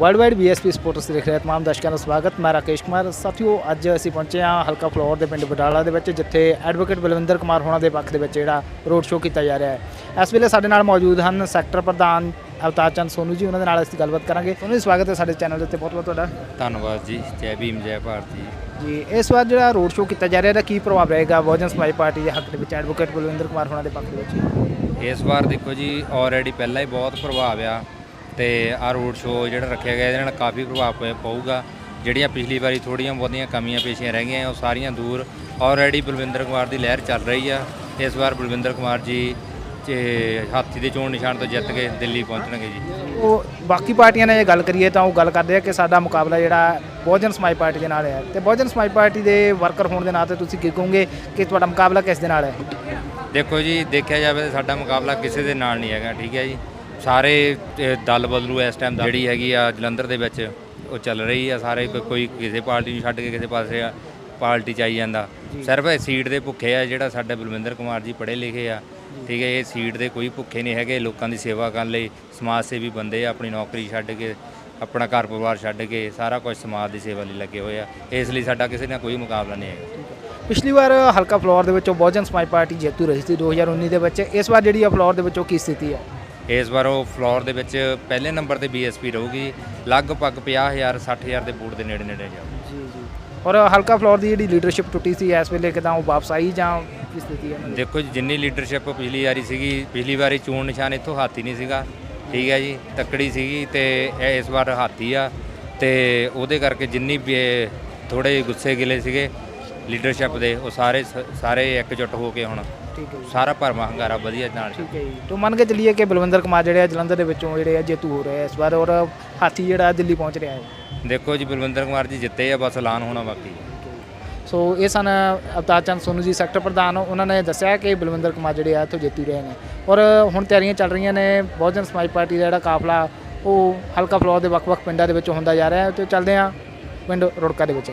World wide BSP sports ਦੇਖ ਰਹੇ ਤਮਾਮ ਦਰਸ਼ਕਾਂ ਦਾ ਸਵਾਗਤ। ਮੈਂ ਰਾਕੇਸ਼ ਕੁਮਾਰ। ਸਾਥੀਓ ਅੱਜ ਅਸੀਂ ਪਹੁੰਚੇ ਹਾਂ ਹਲਕਾ ਫਲੋਰ ਦੇ ਪਿੰਡ ਬਡਾਲਾ ਦੇ ਵਿੱਚ ਜਿੱਥੇ ਐਡਵੋਕੇਟ ਬਲਵਿੰਦਰ ਕੁਮਾਰ ਹੋਣਾ ਦੇ ਪੱਖ ਦੇ ਵਿੱਚ ਜਿਹੜਾ ਰੋਡ ਸ਼ੋਅ ਕੀਤਾ ਜਾ ਰਿਹਾ ਹੈ। ਇਸ ਵੇਲੇ ਸਾਡੇ ਨਾਲ ਮੌਜੂਦ ਹਨ ਸੈਕਟਰ ਪ੍ਰਧਾਨ ਅਵਤਾਰ ਚੰਦ ਸੋਨੂ ਜੀ। ਉਹਨਾਂ ਦੇ ਨਾਲ ਅਸੀਂ ਗੱਲਬਾਤ ਕਰਾਂਗੇ। ਸੋਨੂ ਜੀ ਸਵਾਗਤ ਹੈ ਸਾਡੇ ਚੈਨਲ ਦੇ ਉੱਤੇ। ਬਹੁਤ ਬਹੁਤ ਤੁਹਾਡਾ। ਧੰਨਵਾਦ ਜੀ। ਜੈ ਭੀਮ ਜੈ ਭਾਰਤੀ ਜੀ। ਇਸ ਵਾਰ ਜਿਹੜਾ ਰੋਡ ਸ਼ੋਅ ਕੀਤਾ ਜਾ ਰਿਹਾ ਇਹਦਾ ਕੀ ਪ੍ਰਭਾਵ ਰਹੇਗਾ? ਬਹੁਜਨ ਸਮਾਜ ਪਾਰਟੀ ਦੇ ਹੱਕ ਦੇ ਵਿੱਚ ਐਡਵੋਕੇਟ ਬਲਵਿੰਦਰ ਕੁਮਾਰ ਹੋਣਾ ਦੇ ਪੱਖ ਦੇ ਵਿੱਚ। ਇਸ ਵਾਰ ਦੇਖੋ ਜੀ ਆਲਰੇਡੀ ਪਹਿਲਾਂ ਹੀ ਬਹੁਤ ਪ੍ਰਭਾਵ ਆ। ਤੇ ਆ ਰੋਡ ਸ਼ੋਅ ਜਿਹੜਾ ਰੱਖਿਆ ਗਿਆ ਇਹਦੇ ਨਾਲ ਕਾਫੀ ਪ੍ਰਭਾਵ ਪਊਗਾ। ਜਿਹੜੀਆਂ ਪਿਛਲੀ ਵਾਰੀ ਥੋੜੀਆਂ ਬਹੁਤੀਆਂ ਕਮੀਆਂ ਪੇਸ਼ੀਆਂ ਰਹਿ ਗਈਆਂ ਉਹ ਸਾਰੀਆਂ ਦੂਰ ਆਲਰੇਡੀ ਬਲਵਿੰਦਰ ਕੁਮਾਰ ਦੀ ਲਹਿਰ ਚੱਲ ਰਹੀ ਆ। ਇਸ ਵਾਰ ਬਲਵਿੰਦਰ ਕੁਮਾਰ ਜੀ ਤੇ ਹਾਥੀ ਦੇ ਚੋਣ ਨਿਸ਼ਾਨ ਤੋਂ ਜਿੱਤ ਕੇ ਦਿੱਲੀ ਪਹੁੰਚਣਗੇ ਜੀ। ਉਹ ਬਾਕੀ ਪਾਰਟੀਆਂ ਨੇ ਜੇ ਗੱਲ ਕਰੀਏ ਤਾਂ ਉਹ ਗੱਲ ਕਰਦੇ ਆ ਕਿ ਸਾਡਾ ਮੁਕਾਬਲਾ ਜਿਹੜਾ ਬਹੁਜਨ ਸਮਾਜ ਪਾਰਟੀ ਦੇ ਨਾਲ ਹੈ ਤੇ ਬਹੁਜਨ ਸਮਾਜ ਪਾਰਟੀ ਦੇ ਵਰਕਰ ਹੋਣ ਦੇ ਨਾਤੇ ਤੁਸੀਂ ਕੀ ਕਹੋਗੇ ਕਿ ਤੁਹਾਡਾ ਮੁਕਾਬਲਾ ਕਿਸ ਦੇ ਨਾਲ ਹੈ? ਦੇਖੋ ਜੀ ਦੇਖਿਆ ਜਾਵੇ ਤਾਂ ਸਾਡਾ ਮੁਕਾਬਲਾ ਕਿਸੇ ਦੇ ਨਾਲ ਨਹੀਂ ਹੈਗਾ ਠੀਕ ਹੈ ਜੀ। ਸਾਰੇ ਦਲ ਬਦਲੂ ਇਸ ਟਾਈਮ ਜਿਹੜੀ ਹੈਗੀ ਆ ਜਲੰਧਰ ਦੇ ਵਿੱਚ ਉਹ ਚੱਲ ਰਹੀ ਆ ਸਾਰੇ ਕੋਈ- ਕੋਈ ਕਿਸੇ ਪਾਰਟੀ ਨੂੰ ਛੱਡ ਕੇ ਕਿਸੇ ਪਾਸੇ ਆ ਪਾਰਟੀ ਚ ਆਈ ਜਾਂਦਾ। ਸਿਰਫ ਇਹ ਸੀਟ ਦੇ ਭੁੱਖੇ ਆ ਜਿਹੜਾ ਸਾਡੇ ਬਲਵਿੰਦਰ ਕੁਮਾਰ ਜੀ ਪੜ੍ਹੇ ਲਿਖੇ ਆ। ਠੀਕ ਹੈ ਇਹ ਸੀਟ ਦੇ ਕੋਈ ਭੁੱਖੇ ਨਹੀਂ ਹੈਗੇ ਲੋਕਾਂ ਦੀ ਸੇਵਾ ਕਰਨ ਲਈ ਸਮਾਜ ਸੇਵੀ ਬੰਦੇ ਆ ਆਪਣੀ ਨੌਕਰੀ ਛੱਡ ਕੇ ਆਪਣਾ ਘਰ ਪਰਿਵਾਰ ਛੱਡ ਕੇ ਸਾਰਾ ਕੁਝ ਸਮਾਜ ਦੀ ਸੇਵਾ ਲਈ ਲੱਗੇ ਹੋਏ ਆ। ਇਸ ਲਈ ਸਾਡਾ ਕਿਸੇ ਨਾਲ ਕੋਈ ਮੁਕਾਬਲਾ ਨਹੀਂ ਹੈਗਾ। ਪਿਛਲੀ ਵਾਰ ਹਲਕਾ ਫਲੋਰ ਦੇ ਵਿੱਚੋਂ ਬਹੁਜਨ ਸਮਾਜ ਪਾਰਟੀ ਜੇਤੂ ਰਹੀ ਸੀ 2019 ਦੇ ਵਿੱਚ। ਇਸ ਵਾਰ ਜਿਹੜੀ ਆ ਫਲੋਰ ਦੇ ਵਿੱਚੋਂ ਕੀ ਸਥਿਤੀ ਹੈ ਇਸ ਵਾਰ ਉਹ ਫਲੋਰ ਦੇ ਵਿੱਚ ਪਹਿਲੇ ਨੰਬਰ ਤੇ ਬੀਐਸਪੀ ਰਹੂਗੀ ਲਗਭਗ 50000 60000 ਦੇ ਬੂਟ ਦੇ ਨੇੜੇ ਨੇੜੇ ਜਾਊ ਜੀ ਜੀ। ਔਰ ਹਲਕਾ ਫਲੋਰ ਦੀ ਜਿਹੜੀ ਲੀਡਰਸ਼ਿਪ ਟੁੱਟੀ ਸੀ ਇਸ ਵੇਲੇ ਕਿਦਾਂ ਉਹ ਵਾਪਸ ਆਈ ਜਾਂ ਕੀ ਸਥਿਤੀ ਹੈ? ਦੇਖੋ ਜੀ ਜਿੰਨੀ ਲੀਡਰਸ਼ਿਪ ਪਿਛਲੀ ਵਾਰੀ ਸੀਗੀ ਪਿਛਲੀ ਵਾਰੀ ਚੋਣ ਨਿਸ਼ਾਨ ਇੱਥੋਂ ਹਾਥੀ ਨਹੀਂ ਸੀਗਾ। ਠੀਕ ਹੈ ਜੀ ਤੱਕੜੀ ਸੀਗੀ ਤੇ ਇਹ ਇਸ ਵਾਰ ਹਾਥੀ ਆ ਤੇ ਉਹਦੇ ਕਰਕੇ ਜਿੰਨੀ ਥੋੜੇ ਗੁੱਸੇ ਗਿਲੇ ਸੀਗੇ ਲੀਡਰਸ਼ਿਪ ਦੇ ਉਹ ਸਾਰੇ ਸ- ਸਾਰੇ ਇਕਜੁੱਟ ਹੋ ਕੇ ਹੁਣ ਠੀਕ ਹੈ ਜੀ। ਸਾਰਾ ਭਰਮਾ ਹੰਗਾਰਾ ਵਧੀਆ ਨਾਲ ਠੀਕ ਹੈ ਜੀ। ਤੋਂ ਮੰਨ ਕੇ ਚੱਲੀਏ ਕਿ ਬਲਵਿੰਦਰ ਕੁਮਾਰ ਜਿਹੜੇ ਆ ਜਲੰਧਰ ਦੇ ਵਿੱਚੋਂ ਜਿਹੜੇ ਆ ਜੇਤੂ ਹੋ ਰਹੇ ਆ ਇਸ ਵਾਰ ਔਰ ਹਾਥੀ ਜਿਹੜਾ ਦਿੱਲੀ ਪਹੁੰਚ ਰਿਹਾ ਹੈ। ਦੇਖੋ ਜੀ ਬਲਵਿੰਦਰ ਕੁਮਾਰ ਜੀ ਜਿੱਤੇ ਆ ਬਸ ਐਲਾਨ ਹੋਣਾ ਬਾਕੀ ਸੋ ਇਹ ਸਨ ਅਵਤਾਰ ਚੰਦ ਸੋਨੂ ਜੀ ਸੈਕਟਰ ਪ੍ਰਧਾਨ। ਉਹਨਾਂ ਨੇ ਦੱਸਿਆ ਕਿ ਬਲਵਿੰਦਰ ਕੁਮਾਰ ਜਿਹੜੇ ਆ ਇੱਥੋਂ ਜੇਤੂ ਰਹੇ ਨੇ। ਔਰ ਹੁਣ ਤਿਆਰੀਆਂ ਚੱਲ ਰਹੀਆਂ ਨੇ ਬਹੁਜਨ ਸਮਾਜ ਪਾਰਟੀ ਦਾ ਜਿਹੜਾ ਕਾਫਲਾ ਉਹ ਹਲਕਾ ਫਲੋਰ ਦੇ ਵੱਖ-ਵੱਖ ਪਿੰਡਾਂ ਦੇ ਵਿੱਚੋਂ ਹੁੰਦਾ ਜਾ ਰਿਹਾ ਹੈ। ਤੇ ਚੱਲਦੇ ਆ ਪਿੰਡ ਰੁੜਕਾ ਦੇ ਵਿੱਚ।